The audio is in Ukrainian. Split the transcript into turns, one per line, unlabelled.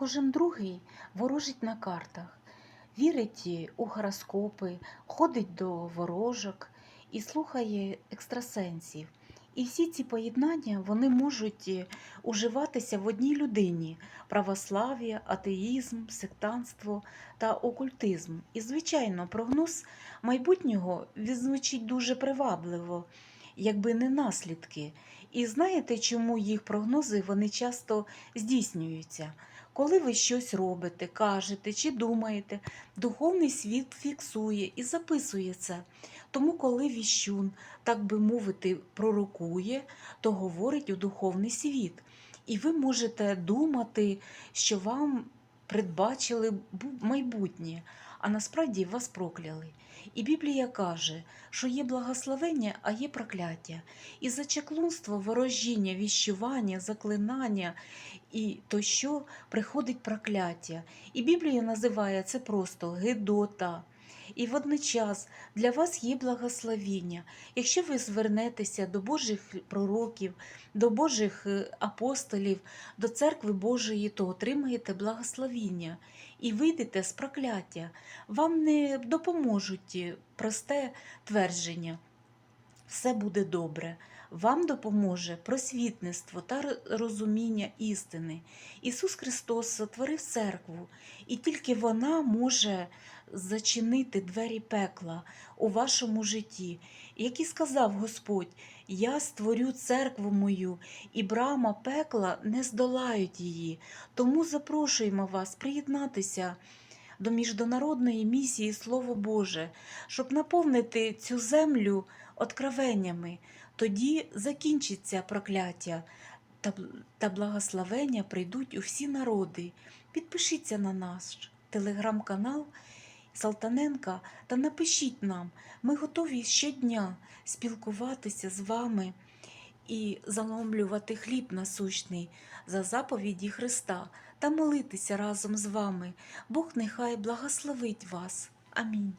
кожен другий ворожить на картах, вірить у гороскопи, ходить до ворожок і слухає екстрасенсів. І всі ці поєднання вони можуть е, уживатися в одній людині: православ'я, атеїзм, сектантство та окультизм. І, звичайно, прогноз майбутнього він звучить дуже привабливо, якби не наслідки. І знаєте, чому їх прогнози вони часто здійснюються? Коли ви щось робите, кажете чи думаєте, духовний світ фіксує і записує це. Тому, коли віщун, так би мовити, пророкує, то говорить у духовний світ. І ви можете думати, що вам передбачили бу- майбутнє, а насправді вас прокляли. І Біблія каже, що є благословення, а є прокляття. І за чаклунство, ворожіння, віщування, заклинання і тощо приходить прокляття. І Біблія називає це просто гидота. І водночас для вас є благословіння. Якщо ви звернетеся до Божих пророків, до Божих е, апостолів, до церкви Божої, то отримаєте благословіння і вийдете з прокляття. Вам не допоможуть е, просте твердження. Все буде добре. Вам допоможе просвітництво та розуміння істини. Ісус Христос сотворив церкву, і тільки вона може зачинити двері пекла у вашому житті. Як і сказав Господь, я створю церкву мою, і брама пекла не здолають її. Тому запрошуємо вас приєднатися до міжнародної місії Слово Боже, щоб наповнити цю землю откровеннями. Тоді закінчиться прокляття та, благословення прийдуть у всі народи. Підпишіться на наш телеграм-канал Салтаненка та напишіть нам. Ми готові щодня спілкуватися з вами і заломлювати хліб насущний за заповіді Христа та молитися разом з вами. Бог нехай благословить вас. Амінь.